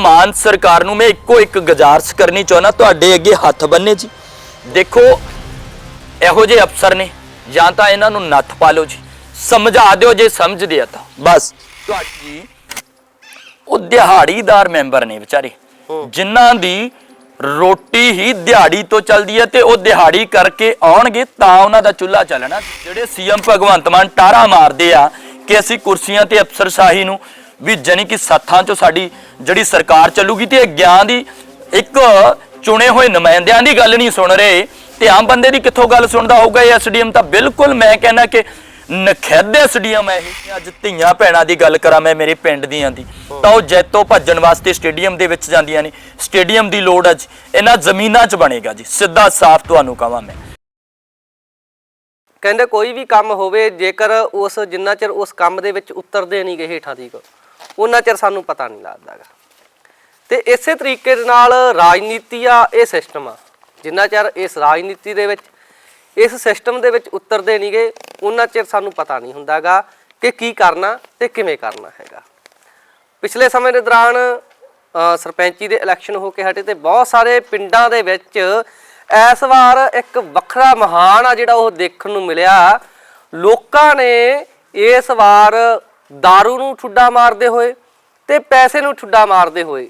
ਮਾਨ ਸਰਕਾਰ ਨੂੰ ਮੈਂ ਇੱਕੋ ਇੱਕ ਗੁਜ਼ਾਰਿਸ਼ ਕਰਨੀ ਚਾਹੁੰਦਾ ਤੁਹਾਡੇ ਅੱਗੇ ਹੱਥ ਬੰਨੇ ਜੀ। ਦੇਖੋ ਇਹੋ ਜਿਹੇ ਅਫਸਰ ਨੇ ਜਾਂ ਤਾਂ ਇਹਨਾਂ ਨੂੰ ਨੱਥ ਪਾ ਲਓ ਜੀ। ਸਮਝਾ ਦਿਓ ਜੇ ਸਮਝਦੇ ਆ ਤਾਂ। ਬਸ। ਤੁਹਾਡੀ ਉਹ ਦਿਹਾੜੀਦਾਰ ਮੈਂਬਰ ਨੇ ਵਿਚਾਰੇ ਜਿਨ੍ਹਾਂ ਦੀ ਰੋਟੀ ਹੀ ਦਿਹਾੜੀ ਤੋਂ ਚੱਲਦੀ ਹੈ ਤੇ ਉਹ ਦਿਹਾੜੀ ਕਰਕੇ ਆਉਣਗੇ ਤਾਂ ਉਹਨਾਂ ਦਾ ਚੁੱਲ੍ਹਾ ਚੱਲਣਾ। ਜਿਹੜੇ ਸੀਐਮ ਭਗਵੰਤ ਮਾਨ ਟਾਰਾ ਮਾਰਦੇ ਆ ਕਿ ਅਸੀਂ ਕੁਰਸੀਆਂ ਤੇ ਅਫਸਰਸ਼ਾਹੀ ਨੂੰ ਵੀ ਜਾਣੀ ਕਿ ਸੱਥਾਂ ਚੋਂ ਸਾਡੀ ਜਿਹੜੀ ਸਰਕਾਰ ਚੱਲੂਗੀ ਤੇ ਇਹ ਗਿਆਨ ਦੀ ਇੱਕ ਚੁਣੇ ਹੋਏ ਨੁਮਾਇੰਦਿਆਂ ਦੀ ਗੱਲ ਨਹੀਂ ਸੁਣ ਰਹੇ ਤੇ ਆਮ ਬੰਦੇ ਦੀ ਕਿੱਥੋਂ ਗੱਲ ਸੁਣਦਾ ਹੋਊਗਾ ਇਹ ਐਸਡੀਐਮ? ਤਾਂ ਬਿਲਕੁਲ ਮੈਂ ਕਹਿੰਦਾ ਕਿ ਨਖਿੱਧ ਐਸਡੀਐਮ ਹੈ ਇਹ। ਅੱਜ ਧੀਆਂ ਭੈਣਾਂ ਦੀ ਗੱਲ ਕਰਾਂ ਮੈਂ ਮੇਰੇ ਪਿੰਡ ਦੀਆਂ ਦੀ। ਤਾਂ ਉਹ ਜੈਤੋ ਭੱਜਣ ਵਾਸਤੇ ਸਟੇਡੀਅਮ ਦੇ ਵਿੱਚ ਜਾਂਦੀਆਂ ਨੇ। ਸਟੇਡੀਅਮ ਦੀ ਲੋੜ ਅੱਜ ਇਹਨਾਂ ਜ਼ਮੀਨਾਂ 'ਚ ਬਣੇਗਾ ਜੀ। ਸਿੱਧਾ ਸਾਫ਼ ਤੁਹਾਨੂੰ ਕਹਾਂ ਮੈਂ। ਕਹਿੰਦੇ ਕੋਈ ਵੀ ਕੰਮ ਹੋਵੇ ਜੇਕਰ ਉਸ ਜਿੰਨਾ ਚਿਰ ਉਸ ਕੰਮ ਦੇ ਵਿੱਚ ਉਤਰਦੇ ਨਹੀਂ ਗਏ ਹੇਠਾਂ ਦੀ। ਉਹਨਾਂ ਚਿਰ ਸਾਨੂੰ ਪਤਾ ਨਹੀਂ ਲੱਗਦਾਗਾ। ਤੇ ਇਸੇ ਤਰੀਕੇ ਦੇ ਨਾਲ ਰਾਜਨੀਤੀ ਆ, ਇਹ ਸਿਸਟਮ ਆ। ਜਿੰਨਾ ਚਿਰ ਇਸ ਰਾਜਨੀਤੀ ਦੇ ਵਿੱਚ, ਇਸ ਸਿਸਟਮ ਦੇ ਵਿੱਚ ਉਤਰਦੇ ਨਹੀਂ ਗਏ, ਉਹਨਾਂ ਚਿਰ ਸਾਨੂੰ ਪਤਾ ਨਹੀਂ ਹੁੰਦਾਗਾ ਕਿ ਕੀ ਕਰਨਾ ਤੇ ਕਿਵੇਂ ਕਰਨਾ ਹੈਗਾ। ਪਿਛਲੇ ਸਮੇਂ ਦੇ ਦੌਰਾਨ ਸਰਪੰਚੀ ਦੇ ਇਲੈਕਸ਼ਨ ਹੋ ਕੇ ਹਟੇ ਤੇ ਬਹੁਤ ਸਾਰੇ ਪਿੰਡਾਂ ਦੇ ਵਿੱਚ ਇਸ ਵਾਰ ਇੱਕ ਵੱਖਰਾ ਮਹਾਨ ਆ ਜਿਹੜਾ ਉਹ ਦੇਖਣ ਨੂੰ ਮਿਲਿਆ। ਲੋਕਾਂ ਨੇ ਇਸ ਵਾਰ दारू ਨੂੰ ਠੁੱਡਾ ਮਾਰਦੇ ਹੋਏ ਤੇ ਪੈਸੇ ਨੂੰ ਠੁੱਡਾ ਮਾਰਦੇ ਹੋਏ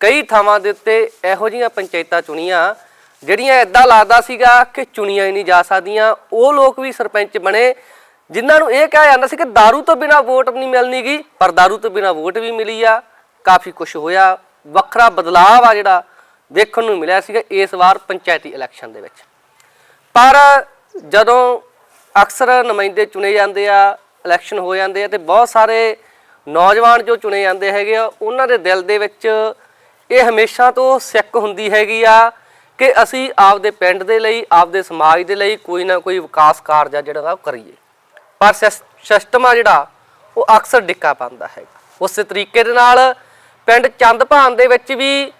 ਕਈ ਥਾਵਾਂ ਦੇ ਉੱਤੇ ਇਹੋ ਜਿਹੀਆਂ ਪੰਚਾਇਤਾਂ ਚੁਣੀਆਂ ਜਿਹੜੀਆਂ ਇਦਾਂ ਲੱਗਦਾ ਸੀਗਾ ਕਿ ਚੁਣੀਆਂ ਹੀ ਨਹੀਂ ਜਾ ਸਕਦੀਆਂ ਉਹ ਲੋਕ ਵੀ ਸਰਪੰਚ ਬਣੇ ਜਿਨ੍ਹਾਂ ਨੂੰ ਇਹ ਕਿਹਾ ਜਾਂਦਾ ਸੀ ਕਿ दारू ਤੋਂ ਬਿਨਾ ਵੋਟ ਨਹੀਂ ਮਿਲਣੀਗੀ ਪਰ दारू ਤੋਂ ਬਿਨਾ ਵੋਟ ਵੀ ਮਿਲੀ ਆ ਕਾਫੀ ਕੁਝ ਹੋਇਆ ਵੱਖਰਾ ਬਦਲਾਅ ਆ ਜਿਹੜਾ ਦੇਖਣ ਨੂੰ ਮਿਲਿਆ ਸੀਗਾ ਇਸ ਵਾਰ ਪੰਚਾਇਤੀ ਇਲੈਕਸ਼ਨ ਦੇ ਵਿੱਚ ਪਰ ਜਦੋਂ ਅਕਸਰ ਨੁਮਾਇੰਦੇ ਚੁਣੇ ਜਾਂਦੇ ਆ ਇਲੈਕਸ਼ਨ ਹੋ ਜਾਂਦੇ ਆ ਤੇ ਬਹੁਤ ਸਾਰੇ ਨੌਜਵਾਨ ਜੋ ਚੁਣੇ ਜਾਂਦੇ ਹੈਗੇ ਆ, ਉਹਨਾਂ ਦੇ ਦਿਲ ਦੇ ਵਿੱਚ ਇਹ ਹਮੇਸ਼ਾ ਤੋਂ ਸਿੱਕ ਹੁੰਦੀ ਹੈਗੀ ਆ ਕਿ ਅਸੀਂ ਆਪਦੇ ਪਿੰਡ ਦੇ ਲਈ, ਆਪਦੇ ਸਮਾਜ ਦੇ ਲਈ ਕੋਈ ਨਾ ਕੋਈ ਵਿਕਾਸ ਕਾਰਜ ਆ ਜਿਹੜਾ ਵਾ ਉਹ ਕਰੀਏ। ਪਰ ਸਿਸਟਮ ਆ ਜਿਹੜਾ, ਉਹ ਅਕਸਰ ਡਿੱਕਾ ਪਾਉਂਦਾ ਹੈਗਾ ਉਸੇ ਤਰੀਕੇ ਦੇ ਨਾਲ ਪਿੰਡ ਚੰਦਭਾਨ ਦੇ ਵਿੱਚ ਵੀ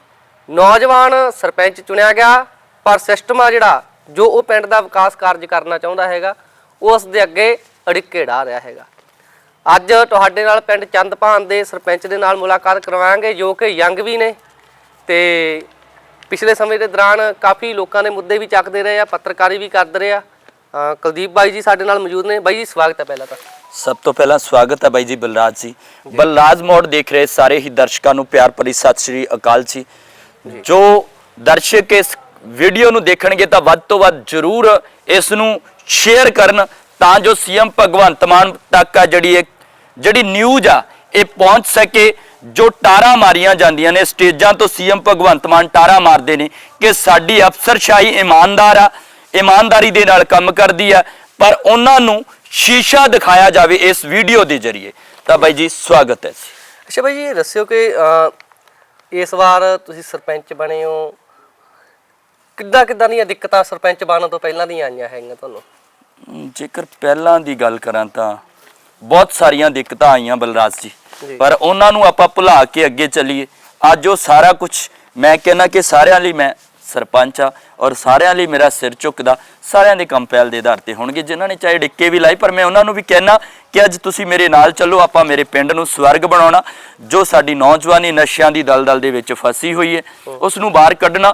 ਨੌਜਵਾਨ ਸਰਪੰਚ ਚੁਣਿਆ ਗਿਆ, ਪਰ ਸਿਸਟਮ ਆ ਜਿਹੜਾ, ਜੋ ਉਹ ਪਿੰਡ ਦਾ ਵਿਕਾਸ ਕਾਰਜ ਕਰਨਾ ਚਾਹੁੰਦਾ ਹੈਗਾ, ਉਸ ਦੇ ਅੱਗੇ ਅੜਿੱਕੇ ਢਾ ਰਿਹਾ ਹੈਗਾ। ਅੱਜ ਤੁਹਾਡੇ ਨਾਲ ਪਿੰਡ ਚੰਦਭਾਨ ਦੇ ਸਰਪੰਚ ਦੇ ਨਾਲ ਮੁਲਾਕਾਤ ਕਰਵਾਵਾਂਗੇ ਜੋ ਕਿ ਯੰਗ ਵੀ ਨੇ ਤੇ ਪਿਛਲੇ ਸਮੇਂ ਦੇ ਦੌਰਾਨ ਕਾਫੀ ਲੋਕਾਂ ਦੇ ਮੁੱਦੇ ਵੀ ਚੱਕਦੇ ਰਹੇ ਆ ਪੱਤਰਕਾਰੀ ਵੀ ਕਰਦੇ ਰਹੇ ਆ। ਕੁਲਦੀਪ ਬਾਈ ਜੀ ਸਾਡੇ ਨਾਲ ਮੌਜੂਦ ਨੇ। ਬਾਈ ਜੀ ਸਵਾਗਤ ਹੈ ਪਹਿਲਾਂ ਤਾਂ। ਸਭ ਤੋਂ ਪਹਿਲਾਂ ਸਵਾਗਤ ਹੈ ਬਾਈ ਜੀ ਬਲਰਾਜ ਜੀ। ਬਲਰਾਜ ਮੋੜ ਦੇਖ ਰਹੇ ਸਾਰੇ ਹੀ ਦਰਸ਼ਕਾਂ ਨੂੰ ਪਿਆਰ ਭਰੀ ਸਤਿ ਸ੍ਰੀ ਅਕਾਲ ਜੀ। ਜੋ ਦਰਸ਼ਕ ਇਸ ਵੀਡੀਓ ਨੂੰ ਦੇਖਣਗੇ ਤਾਂ ਵੱਧ ਤੋਂ ਵੱਧ ਜ਼ਰੂਰ ਇਸ ਨੂੰ ਸ਼ੇਅਰ ਕਰਨ ਤਾਂ ਜੋ ਸੀਐਮ ਭਗਵੰਤ ਮਾਨ ਤੱਕ ਆ ਜਿਹੜੀ ਇਹ ਜਿਹੜੀ ਨਿਊਜ਼ ਆ, ਇਹ ਪਹੁੰਚ ਸਕੇ, ਜੋ ਟਾਰਾ ਮਾਰੀਆਂ ਜਾਂਦੀਆਂ ਨੇ। ਸਟੇਜਾਂ ਤੋਂ ਸੀਐਮ ਭਗਵੰਤ ਮਾਨ ਟਾਰਾ ਮਾਰਦੇ ਨੇ ਕਿ ਸਾਡੀ ਅਫਸਰਸ਼ਾਹੀ ਇਮਾਨਦਾਰ ਆ, ਇਮਾਨਦਾਰੀ ਦੇ ਨਾਲ ਕੰਮ ਕਰਦੀ ਆ, ਪਰ ਉਹਨਾਂ ਨੂੰ ਸ਼ੀਸ਼ਾ ਦਿਖਾਇਆ ਜਾਵੇ ਇਸ ਵੀਡੀਓ ਦੇ ਜ਼ਰੀਏ। ਤਾਂ ਬਾਈ ਜੀ, ਸਵਾਗਤ ਹੈ ਅੱਛਾ ਬਾਈ ਜੀ ਦੱਸਿਓ ਕਿ ਇਸ ਵਾਰ ਤੁਸੀਂ ਸਰਪੰਚ ਬਣੇ ਹੋ। ਕਿੱਦਾਂ ਕਿੱਦਾਂ ਦੀਆਂ ਦਿੱਕਤਾਂ ਸਰਪੰਚ ਬਣਨ ਤੋਂ ਪਹਿਲਾਂ ਦੀਆਂ ਆਈਆਂ ਹੈਗੀਆਂ ਤੁਹਾਨੂੰ? ਜੇਕਰ ਪਹਿਲਾਂ ਦੀ ਗੱਲ ਕਰਾਂ ਤਾਂ ਬਹੁਤ ਸਾਰੀਆਂ ਦਿੱਕਤਾਂ ਆਈਆਂ ਬਲਰਾਜ ਜੀ। ਪਰ ਉਹਨਾਂ ਨੂੰ ਆਪਾਂ ਭੁਲਾ ਕੇ ਅੱਗੇ ਚੱਲੀਏ। ਅੱਜ ਉਹ ਸਾਰਾ ਕੁਝ ਮੈਂ ਕਹਿੰਦਾ ਕਿ ਸਾਰਿਆਂ ਲਈ ਮੈਂ ਸਰਪੰਚ ਆ ਔਰ ਸਾਰਿਆਂ ਲਈ ਮੇਰਾ ਸਿਰ ਝੁਕਦਾ। ਸਾਰਿਆਂ ਦੇ ਕੰਮ ਪਹਿਲ ਦੇ ਆਧਾਰ ਤੇ ਹੋਣਗੇ। ਜਿਨ੍ਹਾਂ ਨੇ ਚਾਹੇ ਡਿੱਕੇ ਵੀ ਲਾਈ ਪਰ ਮੈਂ ਉਹਨਾਂ ਨੂੰ ਵੀ ਕਹਿਣਾ ਕਿ ਅੱਜ ਤੁਸੀਂ ਮੇਰੇ ਨਾਲ ਚੱਲੋ ਆਪਾਂ ਮੇਰੇ ਪਿੰਡ ਨੂੰ ਸਵਰਗ ਬਣਾਉਣਾ। ਜੋ ਸਾਡੀ ਨੌਜਵਾਨੀ ਨਸ਼ਿਆਂ ਦੀ ਦਲਦਲ ਦੇ ਵਿੱਚ ਫਸੀ ਹੋਈ ਹੈ ਉਸ ਨੂੰ ਬਾਹਰ ਕੱਢਣਾ।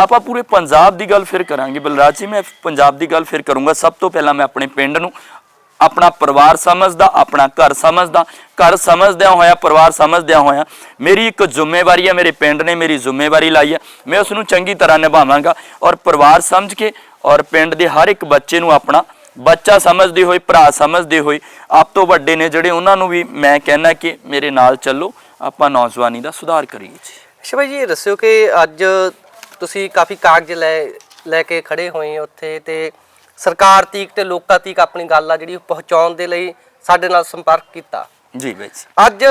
ਆਪਾਂ ਪੂਰੇ ਪੰਜਾਬ ਦੀ ਗੱਲ ਫਿਰ ਕਰਾਂਗੇ। ਬਲਰਾਜ ਜੀ, ਮੈਂ ਪੰਜਾਬ ਦੀ ਗੱਲ ਫਿਰ ਕਰੂੰਗਾ। ਸਭ ਤੋਂ ਪਹਿਲਾਂ ਮੈਂ ਆਪਣੇ ਪਿੰਡ ਨੂੰ ਆਪਣਾ ਪਰਿਵਾਰ ਸਮਝਦਾ, ਆਪਣਾ ਘਰ ਸਮਝਦਾ, ਘਰ ਸਮਝਦਿਆਂ ਹੋਇਆ, ਪਰਿਵਾਰ ਸਮਝਦਿਆਂ ਹੋਇਆ ਮੇਰੀ ਇੱਕ ਜ਼ਿੰਮੇਵਾਰੀ ਹੈ ਮੇਰੇ ਪਿੰਡ ਨੇ ਮੇਰੀ ਜ਼ਿੰਮੇਵਾਰੀ ਲਾਈ ਹੈ ਮੈਂ ਉਸ ਨੂੰ ਚੰਗੀ ਤਰ੍ਹਾਂ ਨਿਭਾਵਾਂਗਾ ਔਰ ਪਰਿਵਾਰ ਸਮਝ ਕੇ ਔਰ ਪਿੰਡ ਦੇ ਹਰ ਇੱਕ ਬੱਚੇ ਨੂੰ ਆਪਣਾ ਬੱਚਾ ਸਮਝਦੇ ਹੋਏ, ਭਰਾ ਸਮਝਦੇ ਹੋਏ ਆਪ ਤੋਂ ਵੱਡੇ ਨੇ ਜਿਹੜੇ ਉਹਨਾਂ ਨੂੰ ਵੀ ਮੈਂ ਕਹਿਣਾ ਕਿ ਮੇਰੇ ਨਾਲ ਚੱਲੋ, ਆਪਾਂ ਨੌਜਵਾਨੀ ਦਾ ਸੁਧਾਰ ਕਰੀਏ ਜੀ। ਅੱਛਾ ਬਾਈ ਜੀ, ਇਹ ਦੱਸਿਓ ਕਿ ਅੱਜ ਤੁਸੀਂ ਕਾਫੀ ਕਾਗਜ਼ ਲੈ ਲੈ ਕੇ ਖੜੇ ਹੋਏ ਹੋ ਉੱਥੇ ਤੇ ਸਰਕਾਰ ਤੀਕ ਤੇ ਲੋਕਾਂ ਤੀਕ ਆਪਣੀ ਗੱਲ ਆ ਜਿਹੜੀ ਪਹੁੰਚਾਉਣ ਦੇ ਲਈ ਸਾਡੇ ਨਾਲ ਸੰਪਰਕ ਕੀਤਾ। ਜੀ ਬਾਈ ਜੀ। ਅੱਜ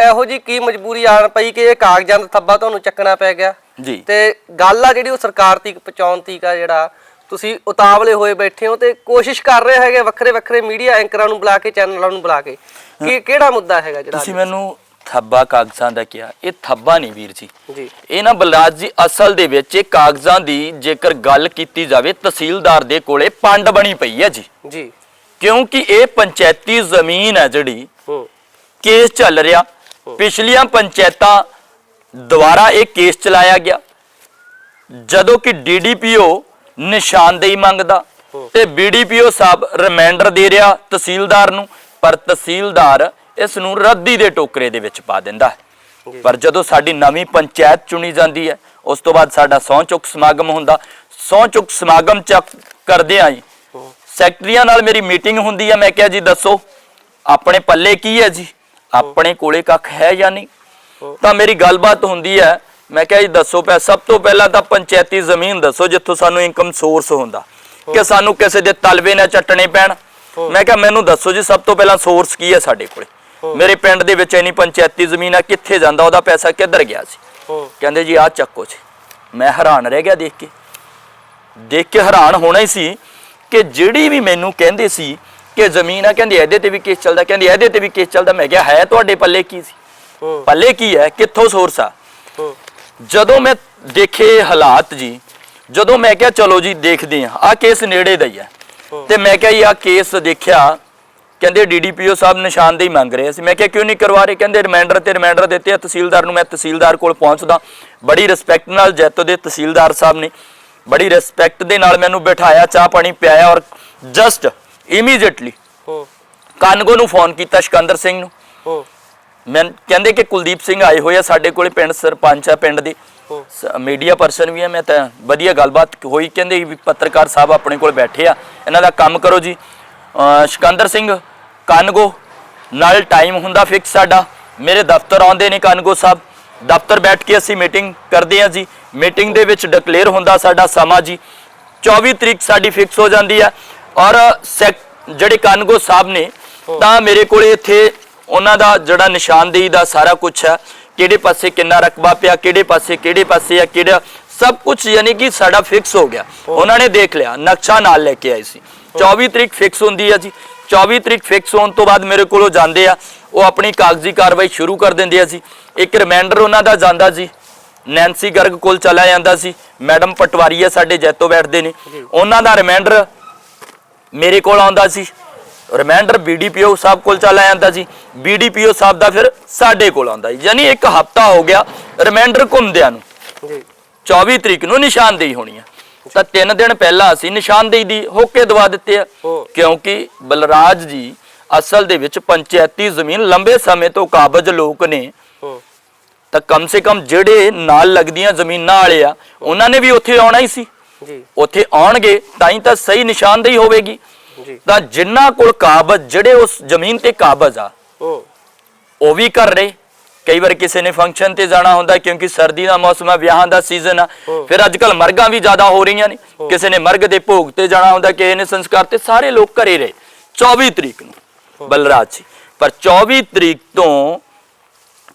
ਇਹੋ ਜੀ ਕੀ ਮਜਬੂਰੀ ਆਣ ਪਈ ਕਿ ਇਹ ਕਾਗਜ਼ਾਂ ਦਾ ਥੱਬਾ ਤੁਹਾਨੂੰ ਚੱਕਣਾ ਪੈ ਗਿਆ। ਜੀ। ਤੇ ਗੱਲ ਆ ਜਿਹੜੀ ਉਹ ਸਰਕਾਰ ਤੀਕ ਪਹੁੰਚਾਉਣ ਤੀਕ ਆ ਜਿਹੜਾ ਤੁਸੀਂ ਉਤਾਵਲੇ ਹੋਏ ਬੈਠੇ ਹੋ ਤੇ ਕੋਸ਼ਿਸ਼ ਕਰ ਰਹੇ ਹੈਗੇ ਵੱਖਰੇ ਵੱਖਰੇ ਮੀਡੀਆ ਐਂਕਰਾਂ ਨੂੰ ਬੁਲਾ ਕੇ ਚੈਨਲਾਂ ਨੂੰ ਬੁਲਾ ਕੇ। ਕਿ ਕਿਹੜਾ ਮੁੱਦਾ ਹੈਗਾ ਜਿਹੜਾ ਤੁਸੀਂ ਮੈਨੂੰ ਥੱਬਾ ਕਾਗਜ਼ਾਂ ਦਾ ਕਿਹਾ ਇਹ ਥੱਬਾ ਨਹੀਂ ਵੀਰ ਜੀ। ਜੀ। ਇਹ ਨਾ ਬਲਰਾਜ ਜੀ ਅਸਲ ਦੇ ਵਿੱਚ ਇਹ ਕਾਗਜ਼ਾਂ ਦੀ ਜੇਕਰ ਗੱਲ ਕੀਤੀ ਜਾਵੇ ਤਹਿਸੀਲਦਾਰ ਦੇ ਕੋਲੇ ਪੰਡ ਬਣੀ ਪਈ ਹੈ ਜੀ। ਜੀ। ਕਿਉਂਕਿ ਇਹ ਪੰਚਾਇਤੀ ਜ਼ਮੀਨ ਹੈ ਜਿਹੜੀ ਹੂੰ। ਕੇਸ ਚੱਲ ਰਿਹਾ। ਪਿਛਲੀਆਂ ਪੰਚਾਇਤਾਂ ਦੁਬਾਰਾ ਇਹ ਕੇਸ ਚਲਾਇਆ ਗਿਆ। ਜਦੋਂ ਕਿ ਡੀਡੀਪੀਓ ਨਿਸ਼ਾਨਦੇਹੀ ਮੰਗਦਾ ਤੇ ਬੀਡੀਪੀਓ ਸਾਹਿਬ ਰਿਮਾਈਂਡਰ ਦੇ ਰਿਹਾ ਤਹਿਸੀਲਦਾਰ ਨੂੰ। ਪਰ ਤਹਿਸੀਲਦਾਰ ਇਸ ਨੂੰ ਰੱਦੀ ਦੇ ਟੋਕਰੇ ਦੇ ਵਿੱਚ ਪਾ ਦਿੰਦਾ ਹੈ। ਪਰ ਜਦੋਂ ਸਾਡੀ ਨਵੀਂ ਪੰਚਾਇਤ ਚੁਣੀ ਜਾਂਦੀ ਹੈ, ਉਸ ਤੋਂ ਬਾਅਦ ਸਾਡਾ ਸਹੁੰ ਚੁੱਕ ਸਮਾਗਮ ਹੁੰਦਾ। ਸਹੁੰ ਚੁੱਕ ਸਮਾਗਮ ਚ ਕਰਦੇ ਆਂ ਜੀ। ਸੈਕਟਰੀਆਂ ਨਾਲ ਮੇਰੀ ਮੀਟਿੰਗ ਹੁੰਦੀ ਹੈ ਮੈਂ ਕਿਹਾ ਜੀ ਦੱਸੋ, ਆਪਣੇ ਪੱਲੇ ਕੀ ਹੈ ਜੀ? ਆਪਣੇ ਕੋਲੇ ਕੱਖ ਹੈ ਜਾਂ ਨਹੀਂ? ਤਾਂ ਮੇਰੀ ਗੱਲਬਾਤ ਹੁੰਦੀ ਹੈ, ਮੈਂ ਕਿਹਾ ਜੀ ਦੱਸੋ ਪੈ, ਸਭ ਤੋਂ ਪਹਿਲਾਂ ਤਾਂ ਪੰਚਾਇਤੀ ਜ਼ਮੀਨ ਦੱਸੋ, ਜਿੱਥੋਂ ਸਾਨੂੰ ਇਨਕਮ ਸੋਰਸ ਹੁੰਦਾ। ਕਿ ਸਾਨੂੰ ਕਿਸੇ ਦੇ ਤਲਵੇ ਨਾ ਚੱਟਣੇ ਪੈਣ। ਮੈਂ ਕਿਹਾ ਮੈਨੂੰ ਦੱਸੋ ਜੀ ਸਭ ਤੋਂ ਪਹਿਲਾਂ ਸੋਰਸ ਕੀ ਹੈ ਸਾਡੇ ਕੋਲੇ? ਮੇਰੇ ਪਿੰਡ ਦੇ ਵਿੱਚ ਇੰਨੀ ਪੰਚਾਇਤੀ ਜ਼ਮੀਨ ਆ ਕਿੱਥੇ ਜਾਂਦਾ ਉਹਦਾ ਪੈਸਾ ਕਿੱਧਰ ਗਿਆ ਸੀ? ਕਹਿੰਦੇ ਜੀ ਆਹ ਚੱਕੋ ਜੀ। ਮੈਂ ਹੈਰਾਨ ਰਹਿ ਗਿਆ ਦੇਖ ਕੇ। ਦੇਖ ਕੇ ਹੈਰਾਨ ਹੋਣਾ ਹੀ ਸੀ ਕਿ ਜਿਹੜੀ ਵੀ ਮੈਨੂੰ ਕਹਿੰਦੇ ਸੀ ਕਿ ਜ਼ਮੀਨ ਆ ਕਹਿੰਦੇ ਇਹਦੇ ਤੇ ਵੀ ਕੇਸ ਚੱਲਦਾ ਕਹਿੰਦੇ ਇਹਦੇ ਤੇ ਵੀ ਕੇਸ ਚੱਲਦਾ। ਮੈਂ ਕਿਹਾ ਹੈ ਤੁਹਾਡੇ ਪੱਲੇ ਕੀ ਸੀ? ਪੱਲੇ ਕੀ ਹੈ? ਕਿੱਥੋਂ ਸੋਰਸ ਆ? ਜਦੋਂ ਮੈਂ ਦੇਖੇ ਹਾਲਾਤ ਜੀ ਜਦੋਂ ਮੈਂ ਕਿਹਾ ਚਲੋ ਜੀ ਦੇਖਦੇ ਆ ਆ ਕੇਸ ਨੇੜੇ ਦਾ ਹੀ ਹੈ। ਤੇ ਮੈਂ ਕਿਹਾ ਜੀ ਆ ਕੇਸ ਦੇਖਿਆ ਕਹਿੰਦੇ ਡੀਡੀਪੀਓ ਸਾਹਿਬ ਨਿਸ਼ਾਨਦੇਹੀ ਮੰਗ ਰਹੇ ਸੀ ਮੈਂ ਕਿਹਾ ਕਿਉਂ ਨਹੀਂ ਕਰਵਾ ਰਹੇ? ਕਹਿੰਦੇ ਰਿਮਾਈਂਡਰ ਤੇ ਰਿਮਾਈਂਡਰ ਦਿੱਤੇ ਆ। ਤਹਿਸੀਲਦਾਰ ਨੂੰ ਮੈਂ ਤਹਿਸੀਲਦਾਰ ਕੋਲ ਪਹੁੰਚਦਾ। ਬੜੀ ਰਿਸਪੈਕਟ ਨਾਲ ਜੈਤੋ ਦੇ ਤਹਿਸੀਲਦਾਰ ਸਾਹਿਬ ਨੇ ਬੜੀ ਰਿਸਪੈਕਟ ਦੇ ਨਾਲ ਮੈਨੂੰ ਬਿਠਾਇਆ ਚਾਹ ਪਾਣੀ ਪਿਆਇਆ ਔਰ ਜਸਟ ਇਮੀਡੀਏਟਲੀ ਕਾਨਗੋ ਨੂੰ ਫੋਨ ਕੀਤਾ ਸਿਕੰਦਰ ਸਿੰਘ ਨੂੰ। ਮੈਂ ਕਹਿੰਦੇ ਕਿ ਕੁਲਦੀਪ ਸਿੰਘ ਆਏ ਹੋਏ ਆ ਸਾਡੇ ਕੋਲੇ ਪਿੰਡ ਸਰਪੰਚ ਆ ਪਿੰਡ ਦੇ। ਮੀਡੀਆ ਪਰਸਨ ਵੀ ਆ ਮੈਂ ਤਾਂ ਵਧੀਆ ਗੱਲਬਾਤ ਹੋਈ। ਕਹਿੰਦੇ ਵੀ ਪੱਤਰਕਾਰ ਸਾਹਿਬ ਆਪਣੇ ਕੋਲ ਬੈਠੇ ਆ। ਇਹਨਾਂ ਦਾ ਕੰਮ ਕਰੋ ਜੀ। ਸਿਕੰਦਰ ਸਿੰਘ ਕਾਨਗੋ ਨਾਲ ਟਾਈਮ ਹੁੰਦਾ ਫਿਕਸ ਸਾਡਾ। ਮੇਰੇ ਦਫ਼ਤਰ ਆਉਂਦੇ ਨੇ ਕਾਨਗੋ ਸਾਹਿਬ ਦਫ਼ਤਰ ਬੈਠ ਕੇ ਅਸੀਂ ਮੀਟਿੰਗ ਕਰਦੇ ਆ ਜੀ। ਮੀਟਿੰਗ ਦੇ ਵਿੱਚ ਡਿਕਲੇਅਰ ਹੁੰਦਾ ਸਾਡਾ ਸਮਾਂ ਜੀ। 24 ਤਰੀਕ ਸਾਡੀ ਫਿਕਸ ਹੋ ਜਾਂਦੀ ਆ ਔਰ ਜਿਹੜੇ ਕਾਨਗੋ ਸਾਹਿਬ ਨੇ ਤਾਂ ਮੇਰੇ ਕੋਲੇ ਇੱਥੇ ਉਹਨਾਂ ਦਾ ਜਿਹੜਾ ਨਿਸ਼ਾਨਦੇਹੀ ਦਾ ਸਾਰਾ ਕੁਝ ਹੈ। ਕਿਹੜੇ ਪਾਸੇ ਕਿੰਨਾ ਰਕਬਾ ਪਿਆ ਕਿਹੜੇ ਪਾਸੇ ਕਿਹੜੇ ਪਾਸੇ ਆ ਕਿਹੜਾ ਸਭ ਕੁਝ ਯਾਨੀ ਕਿ ਸਾਡਾ ਫਿਕਸ ਹੋ ਗਿਆ। ਉਹਨਾਂ ਨੇ ਦੇਖ ਲਿਆ। ਨਕਸ਼ਾ ਨਾਲ ਲੈ ਕੇ ਆਏ ਸੀ। 24 ਤਰੀਕ ਫਿਕਸ ਹੁੰਦੀ ਆ ਜੀ। 24 ਤਰੀਕ ਫਿਕਸ ਹੋਣ ਤੋਂ ਬਾਅਦ ਮੇਰੇ ਕੋਲੋਂ ਜਾਂਦੇ ਆ। ਉਹ ਆਪਣੀ ਕਾਗਜ਼ੀ ਕਾਰਵਾਈ ਸ਼ੁਰੂ ਕਰ ਦਿੰਦੇ ਆ ਜੀ। ਇੱਕ ਰਿਮਾਈਂਡਰ ਉਹਨਾਂ ਦਾ ਜਾਂਦਾ ਜੀ। ਨੈਂਸੀ ਗਰਗ ਕੋਲ ਚਲਾ ਜਾਂਦਾ ਸੀ ਮੈਡਮ ਪਟਵਾਰੀ ਆ ਸਾਡੇ ਜੈਤੋ ਬੈਠਦੇ ਨੇ। ਉਹਨਾਂ ਦਾ ਰਿਮਾਈਂਡਰ ਮੇਰੇ ਕੋਲ ਆਉਂਦਾ ਸੀ ਰਿਮਾਈਂਡਰ ਬੀਡੀਪੀਓ ਸਾਹਿਬ ਕੋਲ ਚਲਾ ਜਾਂਦਾ ਸੀ ਬੀਡੀਪੀਓ ਸਾਹਿਬ ਦਾ ਫਿਰ ਸਾਡੇ ਕੋਲ ਆਉਂਦਾ ਯਾਨੀ ਇੱਕ ਹਫਤਾ ਹੋ ਗਿਆ ਰਿਮਾਈਂਡਰ ਘੁੰਮਦਿਆਂ ਨੂੰ। ਜੀ। 24 ਤਰੀਕ ਨੂੰ ਨਿਸ਼ਾਨਦੇਹੀ ਹੋਣੀ ਆ। ਤਾਂ 3 ਦਿਨ ਪਹਿਲਾਂ ਅਸੀਂ ਨਿਸ਼ਾਨਦੇਹੀ ਦੀ ਹੋਕੇ ਦਵਾ ਦਿੱਤੇ ਆ। ਕਿਉਂਕਿ ਬਲਰਾਜ ਜੀ ਅਸਲ ਦੇ ਵਿੱਚ ਪੰਚਾਇਤੀ ਜ਼ਮੀਨ ਲੰਬੇ ਸਮੇਂ ਤੋਂ ਕਾਬਜ ਲੋਕ ਨੇ। ਤਾਂ ਕਮ ਸੇ ਕਮ ਜਿਹੜੇ ਨਾਲ ਲੱਗਦੀਆਂ ਜ਼ਮੀਨਾਂ ਵਾਲੇ ਆ ਉਹਨਾਂ ਨੇ ਵੀ ਉੱਥੇ ਆਉਣਾ ਹੀ ਸੀ। ਜੀ। ਉੱਥੇ ਆਉਣਗੇ ਤਾਂ ਹੀ ਤਾਂ ਸਹੀ ਨਿਸ਼ਾਨਦੇਹੀ ਹੋਵੇਗੀ। ਜੀ। ਤਾਂ ਜਿਨ੍ਹਾਂ ਕੋਲ ਕਾਬਜ ਜਿਹੜੇ ਉਸ ਜ਼ਮੀਨ ਤੇ ਕਾਬਜ ਆ ਉਹ ਵੀ ਕਰ ਰਹੇ। ਕਈ ਵਾਰ ਕਿਸੇ ਨੇ ਫੰਕਸ਼ਨ ਤੇ ਜਾਣਾ ਹੁੰਦਾ ਕਿਉਂਕਿ ਸਰਦੀ ਦਾ ਮੌਸਮ ਹੈ ਵਿਆਹਾਂ ਦਾ ਸੀਜ਼ਨ ਆ ਫਿਰ ਅੱਜ ਕੱਲ ਮਰਗਾਂ ਵੀ ਜ਼ਿਆਦਾ ਹੋ ਰਹੀਆਂ ਨੇ। ਕਿਸੇ ਨੇ ਮਰਗ ਦੇ ਭੋਗ ਤੇ ਜਾਣਾ ਹੁੰਦਾ ਕਿਸੇ ਨੇ ਸੰਸਕਾਰ ਤੇ ਸਾਰੇ ਲੋਕ ਘਰੇ ਰਹੇ। 24 ਤਰੀਕ ਨੂੰ ਬਲਰਾਜ ਜੀ। ਪਰ 24 ਤਰੀਕ ਤੋਂ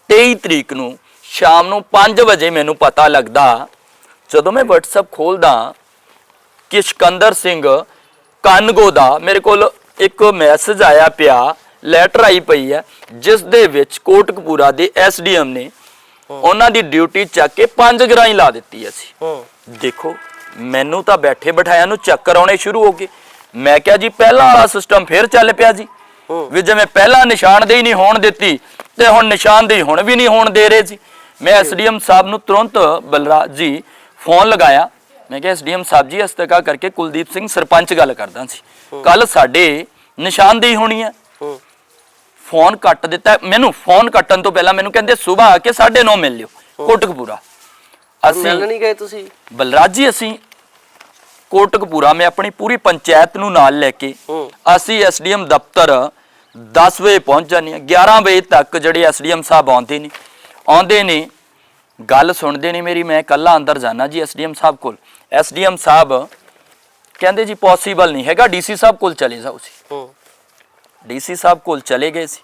23 ਤਰੀਕ ਨੂੰ ਸ਼ਾਮ ਨੂੰ 5 ਵਜੇ ਮੈਨੂੰ ਪਤਾ ਲੱਗਦਾ ਜਦੋਂ ਮੈਂ WhatsApp ਖੋਲਦਾ ਕਿ ਸਿਕੰਦਰ ਸਿੰਘ ਕਾਨਗੋ ਦਾ ਮੇਰੇ ਕੋਲ ਇੱਕ ਮੈਸੇਜ ਆਇਆ ਪਿਆ ਲੈਟਰ ਆਈ ਪਈ ਹੈ ਜਿਸ ਦੇ ਵਿੱਚ ਕੋਟਕਪੂਰਾ ਦੇ ਐਸਡੀਐਮ ਨੇ ਉਹਨਾਂ ਦੀ ਡਿਊਟੀ ਚੱਕ ਕੇ ਪੰਜ ਗਰਾਈ ਲਾ ਦਿੱਤੀ ਅਸੀਂ ਦੇਖੋ ਮੈਨੂੰ ਤਾਂ ਬੈਠੇ ਬਿਠਾਇਆ ਨੂੰ ਚੱਕਰ ਆਉਣੇ ਸ਼ੁਰੂ ਹੋ ਗਏ। ਮੈਂ ਕਿਹਾ ਜੀ ਪਹਿਲਾਂ ਵਾਲਾ ਸਿਸਟਮ ਫੇਰ ਚੱਲ ਪਿਆ ਜੀ। ਵੀ ਜਿਵੇਂ ਪਹਿਲਾਂ ਨਿਸ਼ਾਨਦੇਹੀ ਨਹੀਂ ਹੋਣ ਦਿੱਤੀ ਤੇ ਹੁਣ ਨਿਸ਼ਾਨਦੇਹੀ ਹੁਣ ਵੀ ਨਹੀਂ ਹੋਣ ਦੇ ਰਹੇ ਜੀ। ਮੈਂ ਐਸਡੀਐਮ ਸਾਹਿਬ ਨੂੰ ਤੁਰੰਤ ਬਲਰਾਜ ਜੀ ਫੋਨ ਲਗਾਇਆ। ਮੈਂ ਕਿਹਾ ਐਸਡੀਐਮ ਸਾਹਿਬ ਜੀ ਅਸਤਕਾ ਕਰਕੇ ਕੁਲਦੀਪ ਸਿੰਘ ਸਰਪੰਚ ਗੱਲ ਕਰਦਾ ਸੀ। ਕੱਲ ਸਾਡੇ ਨਿਸ਼ਾਨਦੇਹੀ ਹੋਣੀ ਹੂੰ। ਫੋਨ ਕੱਟ ਦਿੱਤਾ ਮੈਨੂੰ ਫੋਨ ਕੱਟਣ ਤੋਂ ਪਹਿਲਾਂ ਮੈਨੂੰ ਕਹਿੰਦੇ ਸਵੇਰ ਆ ਕੇ 9:30 ਮਿਲ ਲਿਓ ਕੋਟਕਪੂਰਾ। ਅਸੀਂ ਮਿਲਣ ਨਹੀਂ ਗਏ ਤੁਸੀਂ? ਬਲਰਾਜ ਜੀ ਅਸੀਂ ਕੋਟਕਪੂਰਾ ਮੈਂ ਆਪਣੀ ਪੂਰੀ ਪੰਚਾਇਤ ਨੂੰ ਨਾਲ ਲੈ ਕੇ ਹੂੰ। ਅਸੀਂ ਐਸਡੀਐਮ ਦਫ਼ਤਰ 10 ਵਜੇ ਪਹੁੰਚ ਜਾਂਦੇ ਹਾਂ। 11 ਵਜੇ ਤੱਕ ਜਿਹੜੇ ਐਸਡੀਐਮ ਸਾਹਿਬ ਆਉਂਦੇ ਨੇ ਆਉਂਦੇ ਨੇ ਗੱਲ ਸੁਣਦੇ ਨੇ ਮੇਰੀ ਮੈਂ ਇਕੱਲਾ ਅੰਦਰ ਜਾਣਾ ਜੀ ਐਸਡੀਐਮ ਸਾਹਿਬ ਕੋਲ। ਐਸਡੀਐਮ ਸਾਹਿਬ ਕਹਿੰਦੇ ਜੀ ਪੋਸੀਬਲ ਨਹੀਂ ਹੈਗਾ ਡੀਸੀ ਸਾਹਿਬ ਕੋਲ ਚਲੇ ਜਾਓ ਜੀ ਹੂੰ। ਡੀਸੀ ਸਾਹਿਬ ਕੋਲ ਚਲੇ ਗਏ ਸੀ।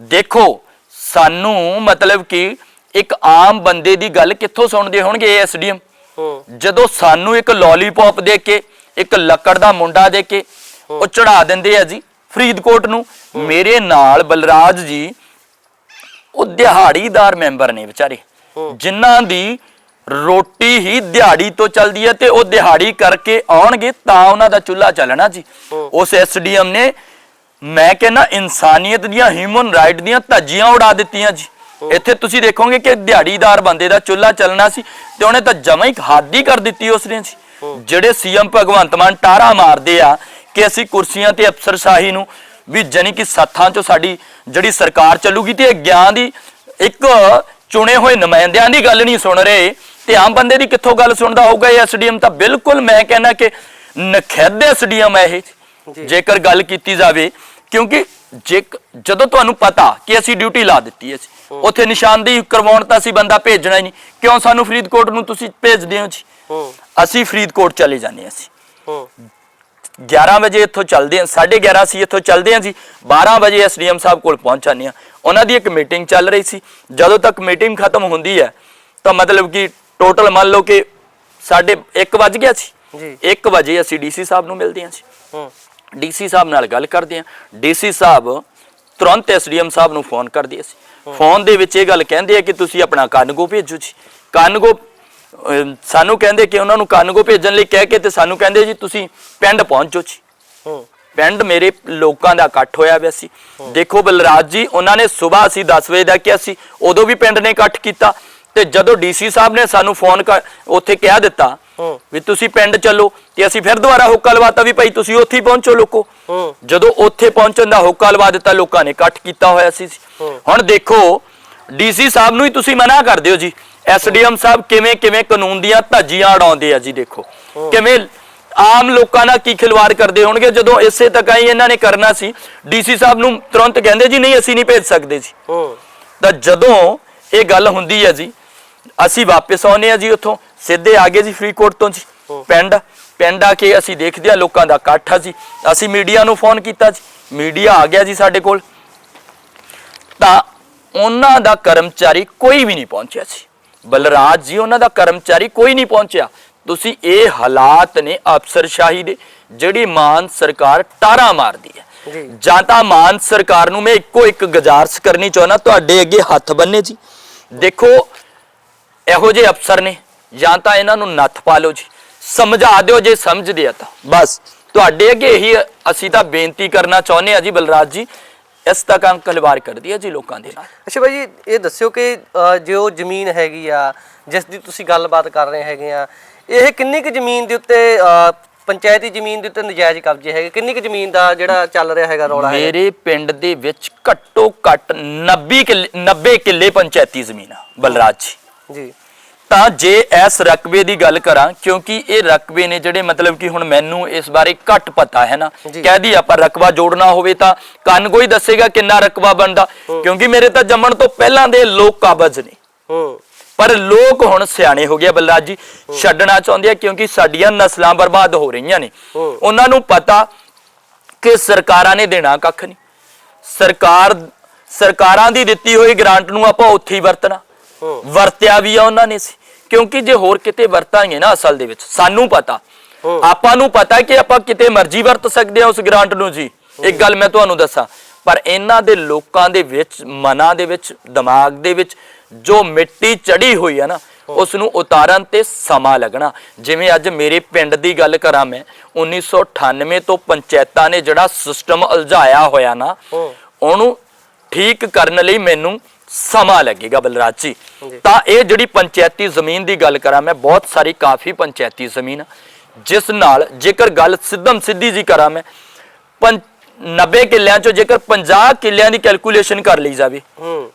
ਦੇਖੋ ਸਾਨੂੰ ਮਤਲਬ ਕਿ ਇੱਕ ਆਮ ਬੰਦੇ ਦੀ ਗੱਲ ਕਿੱਥੋਂ ਸੁਣਦੇ ਹੋਣਗੇ ਐਸਡੀਐਮ? ਜਦੋਂ ਸਾਨੂੰ ਇੱਕ ਲੋਲੀਪੌਪ ਦੇ ਕੇ ਇੱਕ ਲੱਕੜ ਦਾ ਮੁੰਡਾ ਦੇ ਕੇ ਉਹ ਚੜਾ ਦਿੰਦੇ ਆ ਜੀ ਫਰੀਦਕੋਟ ਨੂੰ। ਮੇਰੇ ਨਾਲ ਬਲਰਾਜ ਜੀ ਉਹ ਦਿਹਾੜੀਦਾਰ ਮੈਂਬਰ ਨੇ ਵਿਚਾਰੇ। ਜਿਨ੍ਹਾਂ ਦੀ ਰੋਟੀ ਹੀ ਦਿਹਾੜੀ ਤੋਂ ਚੱਲਦੀ ਹੈ ਤੇ ਉਹ ਦਿਹਾੜੀ ਕਰਕੇ ਆਉਣਗੇ ਤਾਂ ਉਹਨਾਂ ਦਾ ਚੁੱਲ੍ਹਾ ਚੱਲਣਾ ਜੀ। ਉਸ ਐਸਡੀਐਮ ਨੇ ਮੈਂ ਕਹਿੰਦਾ ਇਨਸਾਨੀਅਤ ਦੀਆਂ ਹਿਊਮਨ ਰਾਈਟ ਦੀਆਂ ਧੱਜੀਆਂ ਉਡਾ ਦਿੱਤੀਆਂ ਜੀ। ਇੱਥੇ ਤੁਸੀਂ ਦੇਖੋਗੇ ਕਿ ਦਿਹਾੜੀਦਾਰ ਬੰਦੇ ਦਾ ਚੁੱਲ੍ਹਾ ਚੱਲਣਾ ਸੀ ਤੇ ਉਹਨੇ ਤਾਂ ਜਮਾਂ ਹੀ ਹੱਦ ਕਰ ਦਿੱਤੀ ਉਸ ਨੇ ਜੀ। ਜਿਹੜੇ ਸੀਐਮ ਭਗਵੰਤ ਮਾਨ ਟਾਰਾ ਮਾਰਦੇ ਆ ਕਿ ਅਸੀਂ ਕੁਰਸੀਆਂ ਤੇ ਅਫਸਰਸ਼ਾਹੀ ਨੂੰ ਵੀ ਜਾਣੀ ਕਿ ਸੱਥਾਂ ਚੋਂ ਸਾਡੀ ਜਿਹੜੀ ਸਰਕਾਰ ਚੱਲੂਗੀ ਤੇ ਇਹ ਗਿਆਨ ਦੀ ਇੱਕ ਚੁਣੇ ਹੋਏ ਨੁਮਾਇੰਦਿਆਂ ਦੀ ਗੱਲ ਨਹੀਂ ਸੁਣ ਰਹੇ ਤੇ ਆਮ ਬੰਦੇ ਦੀ ਕਿੱਥੋਂ ਗੱਲ ਸੁਣਦਾ ਹੋਊਗਾ ਇਹ ਐਸਡੀਐਮ ਤਾਂ ਬਿਲਕੁਲ ਮੈਂ ਕਹਿੰਦਾ ਕਿ ਨਖਿੱਧ ਐਸਡੀਐਮ ਹੈ ਇਹ। ਜੇਕਰ ਗੱਲ ਕੀਤੀ ਜਾਵੇ ਕਿਉਂਕਿ ਜੇ ਜਦੋਂ ਤੁਹਾਨੂੰ ਪਤਾ ਕਿ ਅਸੀਂ ਡਿਊਟੀ ਲਾ ਦਿੱਤੀ ਹੈ ਅਸੀਂ ਉੱਥੇ ਨਿਸ਼ਾਨਦੇਹੀ ਕਰਵਾਉਣ ਤਾਂ ਅਸੀਂ ਬੰਦਾ ਭੇਜਣਾ ਹੀ ਨਹੀਂ। ਕਿਉਂ ਸਾਨੂੰ ਫਰੀਦਕੋਟ ਨੂੰ ਤੁਸੀਂ ਭੇਜਦੇ ਹੋ ਜੀ? ਅਸੀਂ ਫਰੀਦਕੋਟ ਚਲੇ ਜਾਂਦੇ ਹਾਂ ਅਸੀਂ ਹੂੰ। 11 ਵਜੇ ਇੱਥੋਂ ਚੱਲਦੇ ਹਾਂ 11:30 ਅਸੀਂ ਇੱਥੋਂ ਚੱਲਦੇ ਹਾਂ ਜੀ। 12 ਵਜੇ ਐਸਡੀਐਮ ਸਾਹਿਬ ਕੋਲ ਪਹੁੰਚ ਜਾਂਦੇ ਹਾਂ। ਉਹਨਾਂ ਦੀ ਇੱਕ ਮੀਟਿੰਗ ਚੱਲ ਰਹੀ ਸੀ। ਜਦੋਂ ਤੱਕ ਮੀਟਿੰਗ ਖਤਮ ਹੁੰਦੀ ਹੈ ਤਾਂ ਮਤਲਬ ਕਿ ਟੋਟਲ ਮੰਨ ਲਓ ਕਿ ਸਾਡੇ 1 ਵਜ ਗਿਆ ਸੀ। ਜੀ। 1 ਵਜੇ ਅਸੀਂ ਡੀਸੀ ਸਾਹਿਬ ਨੂੰ ਮਿਲਦੇ ਹਾਂ ਜੀ। ਹੂੰ। ਡੀਸੀ ਸਾਹਿਬ ਨਾਲ ਗੱਲ ਕਰਦੇ ਹਾਂ। ਡੀਸੀ ਸਾਹਿਬ ਤੁਰੰਤ ਐਸਡੀਐਮ ਸਾਹਿਬ ਨੂੰ ਫੋਨ ਕਰਦੇ ਅਸੀਂ। ਫੋਨ ਦੇ ਵਿੱਚ ਇਹ ਗੱਲ ਕਹਿੰਦੇ ਆ ਕਿ ਤੁਸੀਂ ਆਪਣਾ ਕਾਨਗੋ ਭੇਜੋ ਜੀ। ਕਾਨਗੋ ਸਾਨੂੰ ਕਹਿੰਦੇ ਕਿ ਉਹਨਾਂ ਨੂੰ ਕਾਨਗੋ ਭੇਜਣ ਲਈ ਕਹਿ ਕੇ ਤੇ ਸਾਨੂੰ ਕਹਿੰਦੇ ਜੀ ਤੁਸੀਂ ਪਿੰਡ ਪਹੁੰਚੋ ਜੀ। ਪਿੰਡ ਮੇਰੇ ਲੋਕਾਂ ਦਾ ਇਕੱਠ ਹੋਇਆ ਹੋਇਆ ਸੀ। ਦੇਖੋ ਬਲਰਾਜ ਜੀ ਉਹਨਾਂ ਨੇ ਸਵੇਰ ਅਸੀਂ 10 ਵਜੇ ਦਾ ਕਿਹਾ ਸੀ ਉਦੋਂ ਵੀ ਪਿੰਡ ਨੇ ਇਕੱਠ ਕੀਤਾ। ਤੇ ਜਦੋਂ ਡੀਸੀ ਸਾਹਿਬ ਨੇ ਸਾਨੂੰ ਫੋਨ ਕਰ ਉੱਥੇ ਕਹਿ ਦਿੱਤਾ ਵੀ ਤੁਸੀਂ ਪਿੰਡ ਚੱਲੋ ਤੇ ਅਸੀਂ ਫਿਰ ਦੁਬਾਰਾ ਹੁੱਕਾ ਲਵਾਤਾ ਵੀ ਭਾਈ ਤੁਸੀਂ ਉੱਥੇ ਹੀ ਪਹੁੰਚੋ ਲੋਕੋ। ਜਦੋਂ ਉੱਥੇ ਪਹੁੰਚਣ ਦਾ ਹੁੱਕਾ ਲਵਾ ਦਿੱਤਾ ਲੋਕਾਂ ਨੇ ਇਕੱਠ ਕੀਤਾ ਹੋਇਆ ਸੀ। ਹੁਣ ਦੇਖੋ ਡੀਸੀ ਸਾਹਿਬ ਨੂੰ ਹੀ ਤੁਸੀਂ ਮਨਾ ਕਰਦੇ ਹੋ ਜੀ। ਐਸਡੀਐਮ ਸਾਹਿਬ ਕਿਵੇਂ ਕਿਵੇਂ ਕਾਨੂੰਨ ਦੀਆਂ ਧੱਜੀਆਂ ਉਡਾਉਂਦੇ ਆ ਜੀ ਦੇਖੋ। ਕਿਵੇਂ ਆਮ ਲੋਕਾਂ ਨਾਲ ਕੀ ਖਿਲਵਾੜ ਕਰਦੇ ਹੋਣਗੇ? ਜਦੋਂ ਇਸੇ ਤੱਕ ਹੀ ਇਹਨਾਂ ਨੇ ਕਰਨਾ ਸੀ ਡੀਸੀ ਸਾਹਿਬ ਨੂੰ ਤੁਰੰਤ ਕਹਿੰਦੇ ਜੀ ਨਹੀਂ ਅਸੀਂ ਨਹੀਂ ਭੇਜ ਸਕਦੇ ਜੀ। ਹੂੰ। ਤਾਂ ਜਦੋਂ ਇਹ ਗੱਲ ਹੁੰਦੀ ਹੈ ਜੀ ਅਸੀਂ ਵਾਪਸ ਆਉਨੇ ਆ ਜੀ ਉੱਥੋਂ। ਸਿੱਧੇ ਆ ਗਏ ਜੀ ਫਰੀਦਕੋਟ ਤੋਂ ਜੀ। ਪਿੰਡ ਪਿੰਡ ਆ ਕੇ ਅਸੀਂ ਦੇਖਦੇ ਆ ਲੋਕਾਂ ਦਾ ਇਕੱਠ ਆ ਜੀ। ਅਸੀਂ ਮੀਡੀਆ ਨੂੰ ਫੋਨ ਕੀਤਾ ਜੀ। ਮੀਡੀਆ ਆ ਗਿਆ ਜੀ ਸਾਡੇ ਕੋਲ। ਤਾਂ ਉਹਨਾਂ ਦਾ ਕਰਮਚਾਰੀ ਕੋਈ ਵੀ ਨਹੀਂ ਪਹੁੰਚਿਆ ਸੀ ਬਲਰਾਜ ਜੀ ਉਹਨਾਂ ਦਾ ਕਰਮਚਾਰੀ ਕੋਈ ਨਹੀਂ ਪਹੁੰਚਿਆ। ਤੁਸੀਂ ਇਹ ਹਾਲਾਤ ਨੇ ਅਫਸਰਸ਼ਾਹੀ ਦੇ ਜਿਹੜੀ ਮਾਨ ਸਰਕਾਰ ਟਾਰਾ ਮਾਰਦੀ ਹੈ। ਜੀ ਤਾਂ ਮਾਨ ਸਰਕਾਰ ਨੂੰ ਮੈਂ ਇੱਕੋ ਇੱਕ ਗੁਜ਼ਾਰਿਸ਼ ਕਰਨੀ ਚਾਹੁੰਦਾ ਤੁਹਾਡੇ ਅੱਗੇ ਹੱਥ ਬੰਨੇ ਜੀ। ਦੇਖੋ ਇਹੋ ਜਿਹੇ ਅਫਸਰ ਨੇ। ਜਾਂ ਤਾਂ ਇਹਨਾਂ ਨੂੰ ਨੱਥ ਪਾ ਲਓ ਜੀ। ਸਮਝਾ ਦਿਓ ਜੇ ਸਮਝਦੇ ਆ ਤਾਂ। ਬਸ ਤੁਹਾਡੇ ਅੱਗੇ ਇਹੀ ਅਸੀਂ ਤਾਂ ਬੇਨਤੀ ਕਰਨਾ ਚਾਹੁੰਦੇ ਆ ਜੀ ਬਲਰਾਜ ਜੀ। ਇਸ ਤੱਕ ਅੰਕਲਵਾਰ ਕਰਦੀ ਹੈ ਜੀ ਲੋਕਾਂ ਦੇ ਨਾਲ। ਅੱਛਾ ਭਾਈ ਜੀ ਇਹ ਦੱਸਿਓ ਕਿ ਜੋ ਜ਼ਮੀਨ ਹੈਗੀ ਆ ਜਿਸ ਦੀ ਤੁਸੀਂ ਗੱਲਬਾਤ ਕਰ ਰਹੇ ਹੈਗੇ ਆ ਇਹ ਕਿੰਨੀ ਕੁ ਜ਼ਮੀਨ ਦੇ ਉੱਤੇ ਪੰਚਾਇਤੀ ਜ਼ਮੀਨ ਦੇ ਉੱਤੇ ਨਜਾਇਜ਼ ਕਬਜ਼ੇ ਹੈਗੇ? ਕਿੰਨੀ ਕੁ ਜ਼ਮੀਨ ਦਾ ਜਿਹੜਾ ਚੱਲ ਰਿਹਾ ਹੈਗਾ ਰੌਲਾ ਹੈ ਮੇਰੇ ਪਿੰਡ ਦੇ ਵਿੱਚ ਘੱਟੋ ਘੱਟ 90 ਕਿੱਲੇ 90 ਕਿੱਲੇ ਪੰਚਾਇਤੀ ਜ਼ਮੀਨ ਆ ਬਲਰਾਜ ਜੀ। ਜੀ। ਤਾਂ ਜੇ ਇਸ ਰਕਬੇ ਦੀ ਗੱਲ ਕਰਾਂ ਕਿਉਂਕਿ ਇਹ ਰਕਬੇ ਨੇ ਜਿਹੜੇ ਮਤਲਬ ਕਿ ਹੁਣ ਮੈਨੂੰ ਇਸ ਬਾਰੇ ਘੱਟ ਪਤਾ ਹੈ ਨਾ। ਕਹਿ ਦੀ ਆਪਾਂ ਰਕਬਾ ਜੋੜਨਾ ਹੋਵੇ ਤਾਂ ਕੰਨ ਕੋਈ ਦੱਸੇਗਾ ਕਿੰਨਾ ਰਕਬਾ ਬਣਦਾ। ਕਿਉਂਕਿ ਮੇਰੇ ਤਾਂ ਜੰਮਣ ਤੋਂ ਪਹਿਲਾਂ ਦੇ ਲੋਕ ਕਾਬਜ਼ ਨੇ। ਹੂੰ। ਪਰ ਲੋਕ ਹੁਣ ਸਿਆਣੇ ਹੋ ਗਏ ਬਲਰਾਜ ਜੀ। ਛੱਡਣਾ ਚਾਹੁੰਦੇ ਆ ਕਿਉਂਕਿ ਸਾਡੀਆਂ ਨਸਲਾਂ ਬਰਬਾਦ ਹੋ ਰਹੀਆਂ ਨੇ। ਉਹਨਾਂ ਨੂੰ ਪਤਾ ਕਿ ਸਰਕਾਰਾਂ ਨੇ ਦੇਣਾ ਕੱਖ ਨਹੀਂ। ਸਰਕਾਰ ਸਰਕਾਰਾਂ ਦੀ ਦਿੱਤੀ ਹੋਈ ਗ੍ਰਾਂਟ ਨੂੰ ਆਪਾਂ ਉੱਥੇ ਹੀ ਵਰਤਣਾ। ਵਰਤਿਆ ਵੀ ਆ ਉਹਨਾਂ ਨੇ ਸੀ। ਕਿਉਂਕਿ ਜੇ ਹੋਰ ਕਿਤੇ ਵਰਤਾਂਗੇ ਨਾ ਅਸਲ ਦੇ ਵਿੱਚ ਸਾਨੂੰ ਪਤਾ। ਆਪਾਂ ਨੂੰ ਪਤਾ ਕਿ ਆਪਾਂ ਕਿਤੇ ਮਰਜ਼ੀ ਵਰਤ ਸਕਦੇ ਆ ਉਸ ਗ੍ਰਾਂਟ ਨੂੰ ਜੀ। ਇੱਕ ਗੱਲ ਮੈਂ ਤੁਹਾਨੂੰ ਦੱਸਾਂ ਪਰ ਇਹਨਾਂ ਦੇ ਲੋਕਾਂ ਦੇ ਵਿੱਚ ਮਨਾਂ ਦੇ ਵਿੱਚ ਦਿਮਾਗ ਦੇ ਵਿੱਚ ਜੋ ਮਿੱਟੀ ਚੜੀ ਹੋਈ ਹੈ ਨਾ ਉਸ ਨੂੰ ਉਤਾਰਨ ਤੇ ਸਮਾਂ ਲੱਗਣਾ। ਜਿਵੇਂ ਅੱਜ ਮੇਰੇ ਪਿੰਡ ਦੀ ਗੱਲ ਕਰਾਂ ਮੈਂ 1998 ਤੋਂ ਪੰਚਾਇਤਾਂ ਨੇ ਜਿਹੜਾ ਸਿਸਟਮ ਉਲਝਾਇਆ ਹੋਇਆ ਨਾ ਉਹਨੂੰ ਠੀਕ ਕਰਨ ਲਈ ਮੈਨੂੰ ਸਮਾਂ ਲੱਗੇਗਾ ਬਲਰਾਜ ਜੀ। ਤਾਂ ਇਹ ਜਿਹੜੀ ਪੰਚਾਇਤੀ ਜ਼ਮੀਨ ਦੀ ਗੱਲ ਕਰਾਂ ਮੈਂ ਬਹੁਤ ਸਾਰੀ ਕਾਫੀ ਪੰਚਾਇਤੀ ਜ਼ਮੀਨ ਜਿਸ ਨਾਲ ਜੇਕਰ ਗੱਲ ਸਿੱਧਮ ਸਿੱਧੀ ਜੀ ਕਰਾਂ ਮੈਂ ਪੰ 90 ਕਿੱਲਿਆਂ ਚੋਂ ਜੇਕਰ 50 ਕਿੱਲਿਆਂ ਦੀ ਕੈਲਕੂਲੇਸ਼ਨ ਕਰ ਲਈ ਜਾਵੇ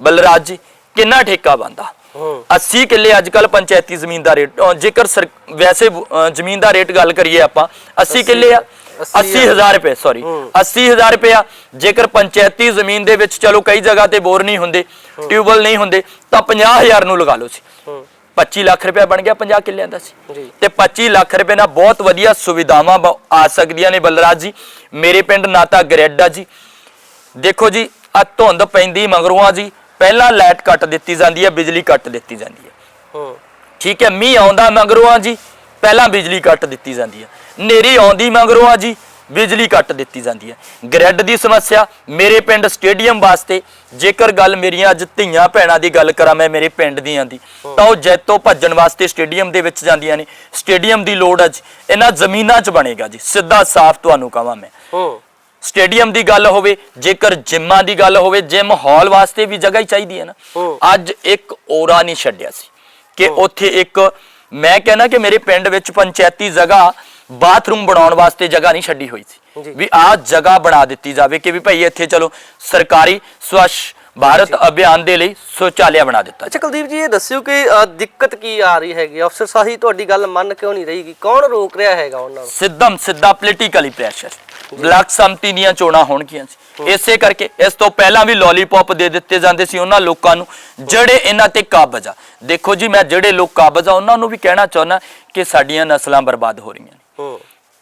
ਬਲਰਾਜ ਜੀ ਕਿੰਨਾ ਠੇਕਾ ਬੰਦਾ ਹੂੰ। 80 ਕਿੱਲੇ ਅੱਜ ਕੱਲ ਪੰਚਾਇਤੀ ਜ਼ਮੀਨ ਦਾ ਰੇਟ ਜੇਕਰ ਵੈਸੇ ਜ਼ਮੀਨ ਦਾ ਰੇਟ ਗੱਲ ਕਰੀਏ ਆਪਾਂ 80 ਕਿੱਲੇ ਆ 80000 ਰੁਪਏ ਸੌਰੀ ਹੂੰ। 80000 ਰੁਪਏ ਆ। ਜੇਕਰ ਪੰਚਾਇਤੀ ਜ਼ਮੀਨ ਦੇ ਵਿੱਚ ਚਲੋ ਕਈ ਜਗ੍ਹਾ ਤੇ ਬੋਰ ਨਹੀਂ ਹੁੰਦੇ ਟਿਊਬਵੈਲ ਨਹੀਂ ਹੁੰਦੇ ਤਾਂ 50000 ਨੂੰ ਲਗਾ ਲਓ ਸੀ। ਹੂੰ। 25 ਲੱਖ ਰੁਪਏ ਬਣ ਗਿਆ 50 ਕਿੱਲਿਆਂ ਦਾ ਸੀ। ਤੇ 25 ਲੱਖ ਰੁਪਏ ਨਾਲ ਬਹੁਤ ਵਧੀਆ ਸੁਵਿਧਾਵਾਂ ਆ ਸਕਦੀਆਂ ਨੇ ਬਲਰਾਜ ਜੀ। ਮੇਰੇ ਪਿੰਡ ਨਾ ਤਾਂ ਗ੍ਰਿਡ ਜੀ। ਦੇਖੋ ਜੀ ਆ ਧੁੰਦ ਪੈਂਦੀ ਮਗਰੋਂ ਆ ਜੀ। ਪਹਿਲਾਂ ਲਾਈਟ ਕੱਟ ਦਿੱਤੀ ਜਾਂਦੀ ਹੈ ਬਿਜਲੀ ਕੱਟ ਦਿੱਤੀ ਜਾਂਦੀ ਹੈ। ਹੂੰ। ਠੀਕ ਹੈ ਮੀਂਹ ਆਉਂਦਾ ਮਗਰੋਂ ਆ ਜੀ। ਪਹਿਲਾਂ ਬਿਜਲੀ ਕੱਟ ਦਿੱਤੀ ਜਾਂਦੀ ਹੈ। ਨੇਰੀ ਆਉਂਦੀ ਮਗਰੋਂ ਆ ਜੀ ਬਿਜਲੀ ਕੱਟ ਦਿੱਤੀ ਜਾਂਦੀ ਹੈ। ਗ੍ਰਿਡ ਦੀ ਸਮੱਸਿਆ ਮੇਰੇ ਪਿੰਡ ਸਟੇਡੀਅਮ ਵਾਸਤੇ ਜੇਕਰ ਗੱਲ ਮੇਰੀਆਂ ਅੱਜ ਧੀਆਂ ਭੈਣਾਂ ਦੀ ਗੱਲ ਕਰਾਂ ਮੈਂ ਮੇਰੇ ਪਿੰਡ ਦੀਆਂ ਦੀ ਤਾਂ ਉਹ ਜੈਤੋ ਭੱਜਣ ਵਾਸਤੇ ਸਟੇਡੀਅਮ ਦੇ ਵਿੱਚ ਜਾਂਦੀਆਂ ਨੇ। ਸਟੇਡੀਅਮ ਦੀ ਲੋੜ ਅੱਜ ਇਹਨਾਂ ਜ਼ਮੀਨਾਂ 'ਚ ਬਣੇਗਾ ਜੀ ਸਿੱਧਾ ਸਾਫ਼ ਤੁਹਾਨੂੰ ਕਹਾਂ ਮੈਂ। ਸਟੇਡੀਅਮ ਦੀ ਗੱਲ ਹੋਵੇ ਜੇਕਰ ਜਿੰਮਾਂ ਦੀ ਗੱਲ ਹੋਵੇ ਜਿਮ ਹਾਲ ਵਾਸਤੇ ਵੀ ਜਗ੍ਹਾ ਹੀ ਚਾਹੀਦੀ ਹੈ ਨਾ। ਅੱਜ ਇੱਕ ਓਰਾ ਨਹੀਂ ਛੱਡਿਆ ਸੀ ਕਿ ਉੱਥੇ ਇੱਕ ਮੈਂ ਕਹਿੰਦਾ ਕਿ ਮੇਰੇ ਪਿੰਡ ਵਿੱਚ ਪੰਚਾਇਤੀ ਜਗ੍ਹਾ ਬਾਥਰੂਮ ਬਣਾਉਣ ਵਾਸਤੇ ਜਗ੍ਹਾ ਨਹੀਂ ਛੱਡੀ ਹੋਈ। ਸੀ। ਵੀ ਆਹ ਜਗ੍ਹਾ ਬਣਾ ਦਿੱਤੀ ਜਾਵੇ ਕਿ ਵੀ ਭਾਈ ਇੱਥੇ ਚਲੋ ਸਰਕਾਰੀ ਸਵੱਛ ਭਾਰਤ ਅਭਿਆਨ ਦੇ ਲਈ ਸ਼ੌਚਾਲਿਆ ਬਣਾ ਦਿੱਤਾ ਅੱਛਾ ਕੁਲਦੀਪ ਜੀ ਇਹ ਦੱਸਿਓ ਕਿ ਦਿੱਕਤ ਕੀ ਆ ਰਹੀ ਹੈਗੀ? ਅਫਸਰ ਸਾਹੀ ਤੁਹਾਡੀ ਗੱਲ ਮੰਨ ਕਿਉਂ ਨਹੀਂ ਰਹੀਗੀ ਕੌਣ ਰੋਕ ਰਿਹਾ ਹੈਗਾ ਉਹਨਾਂ ਨੂੰ? ਸਿੱਧਮ ਸਿੱਧਾ ਪੋਲੀਟੀਕਲੀ ਪ੍ਰੈਸ਼ਰ ਬਲਾਕ ਸੰਮਤੀ ਦੀਆਂ ਚੋਣਾਂ ਹੋਣਗੀਆਂ ਸੀ। ਇਸੇ ਕਰਕੇ ਇਸ ਤੋਂ ਪਹਿਲਾਂ ਵੀ ਲੋਲੀਪੌਪ ਦੇ ਦਿੱਤੇ ਜਾਂਦੇ ਸੀ ਉਹਨਾਂ ਲੋਕਾਂ ਨੂੰ। ਜਿਹੜੇ ਇਹਨਾਂ ਤੇ ਕਾਬਜ਼ ਆ। ਦੇਖੋ ਜੀ ਮੈਂ ਜਿਹੜੇ ਲੋਕ ਕਾਬਜ਼ ਆ ਉਹਨਾਂ ਨੂੰ ਵੀ ਕਹਿਣਾ ਚਾਹੁੰਦਾ ਕਿ ਸਾਡੀਆਂ ਨਸਲਾਂ ਬਰਬਾਦ ਹੋ ਰਹੀਆਂ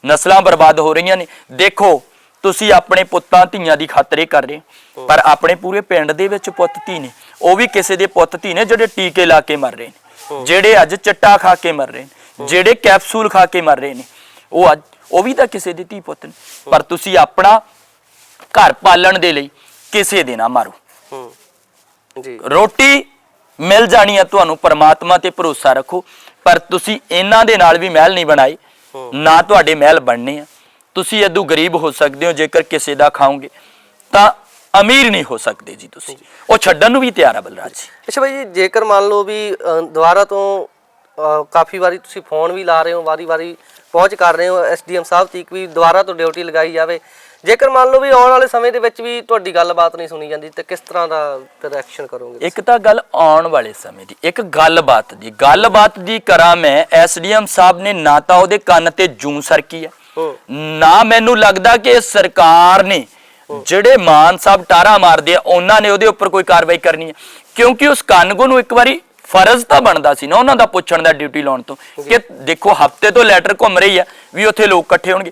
ਨਸਲਾਂ ਬਰਬਾਦ ਹੋ ਰਹੀਆਂ ਨੇ। ਦੇਖੋ ਤੁਸੀਂ ਆਪਣੇ ਪੁੱਤਾਂ ਧੀਆਂ ਦੀ ਖਾਤਰ ਕਰ ਰਹੇ ਪਰ ਆਪਣੇ ਪੂਰੇ ਪਿੰਡ ਦੇ ਵਿੱਚ ਪੁੱਤ ਧੀ ਨੇ। ਉਹ ਵੀ ਕਿਸੇ ਦੇ ਪੁੱਤ ਧੀ ਨੇ ਜਿਹੜੇ ਟੀਕੇ ਲਾ ਕੇ ਮਰ ਰਹੇ ਨੇ। ਜਿਹੜੇ ਅੱਜ ਚਿੱਟਾ ਖਾ ਕੇ ਮਰ ਰਹੇ ਨੇ। ਜਿਹੜੇ ਕੈਪਸੂਲ ਖਾ ਕੇ ਮਰ ਰਹੇ ਨੇ। ਉਹ ਅੱਜ ਉਹ ਵੀ ਤਾਂ ਕਿਸੇ ਦੇ ਧੀ ਪੁੱਤ ਨੇ। ਪਰ ਤੁਸੀਂ ਆਪਣਾ ਘਰ ਪਾਲਣ ਦੇ ਲਈ ਕਿਸੇ ਦੇ ਨਾ ਮਾਰੋ। ਜੀ। ਰੋਟੀ ਮਿਲ ਜਾਣੀ ਹੈ ਤੁਹਾਨੂੰ ਪਰਮਾਤਮਾ ਤੇ ਭਰੋਸਾ ਰੱਖੋ। ਪਰ ਤੁਸੀਂ ਇਹਨਾਂ ਦੇ ਨਾਲ ਵੀ ਮਹਿਲ ਨਹੀਂ ਬਣਾਏ। ਨਾ ਤੁਹਾਡੇ ਮਹਿਲ ਬਣਨੇ ਆ। ਤੁਸੀਂ ਇਦੋਂ ਗਰੀਬ ਹੋ ਸਕਦੇ ਹੋ, ਜੇਕਰ ਕਿਸੇ ਦਾ ਖਾਓਗੇ। ਤਾਂ ਅਮੀਰ ਨਹੀਂ ਹੋ ਸਕਦੇ ਜੀ ਤੁਸੀਂ। ਉਹ ਛੱਡਣ ਨੂੰ ਵੀ ਤਿਆਰ ਆ ਬਲਰਾਜ ਜੀ। ਅੱਛਾ ਭਾਈ ਜੀ, ਜੇਕਰ ਮੰਨ ਲਓ ਵੀ ਦੁਬਾਰਾ ਤੋਂ ਕਾਫੀ ਵਾਰੀ ਤੁਸੀਂ ਫੋਨ ਵੀ ਲਾ ਰਹੇ ਹੋ, ਵਾਰੀ-ਵਾਰੀ ਪਹੁੰਚ ਕਰ ਰਹੇ ਹੋ ਐਸਡੀਐਮ ਸਾਹਿਬ ਤੀਕ ਵੀ ਦੁਬਾਰਾ ਤੋਂ ਡਿਊਟੀ ਲਗਾਈ ਜਾਵੇ ਜੇਕਰ ਮੰਨ ਲਓ ਵੀ ਆਉਣ ਵਾਲੇ ਸਮੇਂ ਦੇ ਵਿੱਚ ਵੀ ਤੁਹਾਡੀ ਗੱਲਬਾਤ ਨਹੀਂ ਸੁਣੀ ਜਾਂਦੀ ਤੇ ਕਿਸ ਤਰ੍ਹਾਂ ਦਾ ਫਿਰ ਐਕਸ਼ਨ ਕਰੋਗੇ ਇੱਕ ਤਾਂ ਗੱਲ ਆਉਣ ਵਾਲੇ ਸਮੇਂ ਦੀ ਇੱਕ ਗੱਲਬਾਤ ਦੀ। ਗੱਲਬਾਤ ਦੀ ਕਰਾਂ ਮੈਂ ਐਸਡੀਐਮ ਸਾਹਿਬ ਨੇ ਨਾ ਤਾਂ ਉਹਦੇ ਕੰਨ ਤੇ ਜੂੰ ਸਰਕੀ ਆ। ਹੂੰ। ਨਾ ਮੈਨੂੰ ਲੱਗਦਾ ਕਿ ਸਰਕਾਰ ਨੇ ਜਿਹੜੇ ਮਾਨ ਸਾਹਿਬ ਟਾਰਾ ਮਾਰਦੇ ਆ ਉਹਨਾਂ ਨੇ ਉਹਦੇ ਉੱਪਰ ਕੋਈ ਕਾਰਵਾਈ ਕਰਨੀ ਹੈ ਕਿਉਂਕਿ ਉਸ ਕਾਨੂੰਗੋ ਨੂੰ ਇੱਕ ਵਾਰੀ ਫਰਜ਼ ਤਾਂ ਬਣਦਾ ਸੀ ਨਾ ਉਹਨਾਂ ਦਾ ਪੁੱਛਣ ਦਾ ਡਿਊਟੀ ਲਾਉਣ ਤੋਂ ਕਿ ਦੇਖੋ ਹਫ਼ਤੇ ਤੋਂ ਲੈਟਰ ਘੁੰਮ ਰਹੀ ਆ ਵੀ ਉੱਥੇ ਲੋਕ ਇਕੱਠੇ ਹੋਣਗੇ।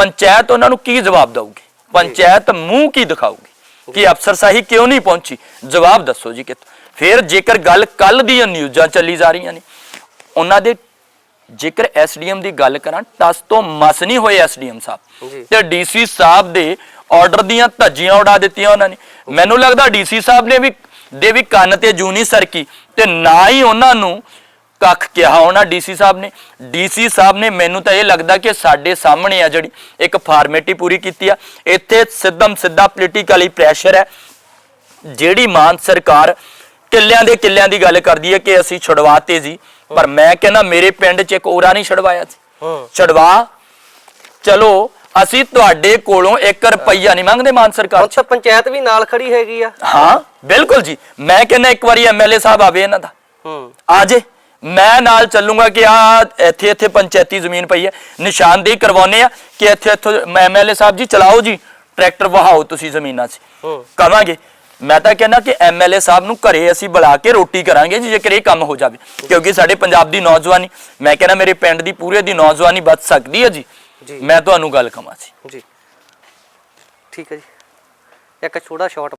ਪੰਚਾਇਤ ਉਹਨਾਂ ਨੂੰ ਕੀ ਜਵਾਬ ਦਊਗੀ? ਪੰਚਾਇਤ ਮੂੰਹ ਕੀ ਦਿਖਾਊਗੀ? ਕਿ ਅਫਸਰ ਸਾਹੀ ਕਿਉਂ ਨਹੀਂ ਪਹੁੰਚੀ? ਜਵਾਬ ਦੱਸੋ ਜੀ ਕਿ ਫਿਰ ਜੇਕਰ ਗੱਲ ਕੱਲ ਦੀਆਂ ਨਿਊਜ਼ਾਂ ਚੱਲੀ ਜਾ ਰਹੀਆਂ ਨੇ ਉਹਨਾਂ ਦੇ ਜੇਕਰ ਐਸਡੀਐਮ ਦੀ ਗੱਲ ਕਰਾਂ ਟਸ ਤੋਂ ਮਸ ਨਹੀਂ ਹੋਏ ਐਸਡੀਐਮ। ਸਾਹਿਬ। ਤੇ ਡੀਸੀ ਸਾਹਿਬ ਦੇ ਆਰਡਰ ਦੀਆਂ ਧੱਜੀਆਂ ਉਡਾ ਦਿੱਤੀਆਂ ਉਹਨਾਂ ਨੇ। ਮੈਨੂੰ ਲੱਗਦਾ ਡੀਸੀ ਸਾਹਿਬ ਨੇ ਵੀ ਦੇ ਵੀ ਕੰਨ ਤੇ ਜੂਨੀ ਸਰਕੀ ਤੇ ਨਾ ਹੀ ਉਹਨਾਂ ਨੂੰ ਕੱਖ ਕਿਹਾ ਉਹਨਾਂ ਡੀਸੀ ਸਾਹਿਬ ਨੇ। ਡੀਸੀ ਸਾਹਿਬ ਨੇ ਮੈਨੂੰ ਤਾਂ ਇਹ ਲੱਗਦਾ ਕਿ ਸਾਡੇ ਸਾਹਮਣੇ ਆ ਜਿਹੜੀ ਇੱਕ ਫਾਰਮੈਲਿਟੀ ਪੂਰੀ ਕੀਤੀ ਆ। ਇੱਥੇ ਸਿੱਧਮ ਸਿੱਧਾ ਪੋਲੀਟੀਕਲੀ ਪ੍ਰੈਸ਼ਰ ਹੈ। ਜਿਹੜੀ ਮਾਨ ਸਰਕਾਰ ਕਿੱਲਿਆਂ ਦੇ ਕਿੱਲਿਆਂ ਦੀ ਗੱਲ ਕਰਦੀ ਹੈ ਕਿ ਅਸੀਂ ਛੁਡਵਾਤੇ ਜੀ। ਪਰ ਮੈਂ ਕਹਿੰਦਾ ਮੇਰੇ ਪਿੰਡ 'ਚ ਇੱਕ ਓਰਾ ਨਹੀਂ ਛਡਵਾਇਆ ਸੀ। ਛਡਵਾ। ਚਲੋ ਅਸੀਂ ਤੁਹਾਡੇ ਕੋਲੋਂ 1 ਰੁਪਈਆ ਨਹੀਂ ਮੰਗਦੇ ਮਾਨ ਸਰਕਾਰ ਹੁਣ ਤਾਂ ਪੰਚਾਇਤ ਵੀ ਨਾਲ ਖੜੀ ਹੈਗੀ ਆ। ਹਾਂ ਬਿਲਕੁਲ ਜੀ। ਮੈਂ ਕਹਿੰਦਾ ਇੱਕ ਵਾਰੀ ਐਮਐਲਏ ਸਾਹਿਬ ਆਵੇ ਇਹਨਾਂ ਦਾ। ਹੂੰ। ਆ ਜੇ। ਮੈਂ ਨਾਲ ਚੱਲੂੰਗਾ ਕਿ ਆ ਇੱਥੇ ਇੱਥੇ ਪੰਚਾਇਤੀ ਜ਼ਮੀਨ ਪਈ ਹੈ। ਨਿਸ਼ਾਨਦੇਹੀ ਕਰਵਾਉਨੇ ਆ ਕਿ ਇੱਥੇ ਇੱਥੋਂ ਐਮਐਲਏ ਸਾਹਿਬ ਜੀ ਚਲਾਓ ਜੀ ਟਰੈਕਟਰ ਵਹਾਓ ਤੁਸੀਂ ਜ਼ਮੀਨਾਂ 'ਚ। ਕਵਾਂਗੇ। ਮੈਂ ਤਾਂ ਕਹਿੰਦਾ ਕਿ ਐਮਐਲਏ ਸਾਹਿਬ ਨੂੰ ਘਰੇ ਅਸੀਂ ਬੁਲਾ ਕੇ ਰੋਟੀ ਕਰਾਂਗੇ ਜੀ ਜੇਕਰ ਇਹ ਕੰਮ ਹੋ ਜਾਵੇ। ਕਿਉਂਕਿ ਸਾਡੇ ਪੰਜਾਬ ਦੀ ਨੌਜਵਾਨੀ ਮੈਂ ਕਹਿੰਦਾ ਮੇਰੇ ਪਿੰਡ ਦੀ ਪੂਰੇ ਦੀ ਨੌਜਵਾਨੀ ਬਚ ਸਕਦੀ ਹੈ ਜੀ। ਮੈਂ ਤੁਹਾਨੂੰ ਗੱਲ ਕਵਾਂ ਸੀ ਜੀ। ਠੀਕ ਹੈ ਜੀ। ਇੱਕ ਛੋਟਾ ਸ਼ਾਟ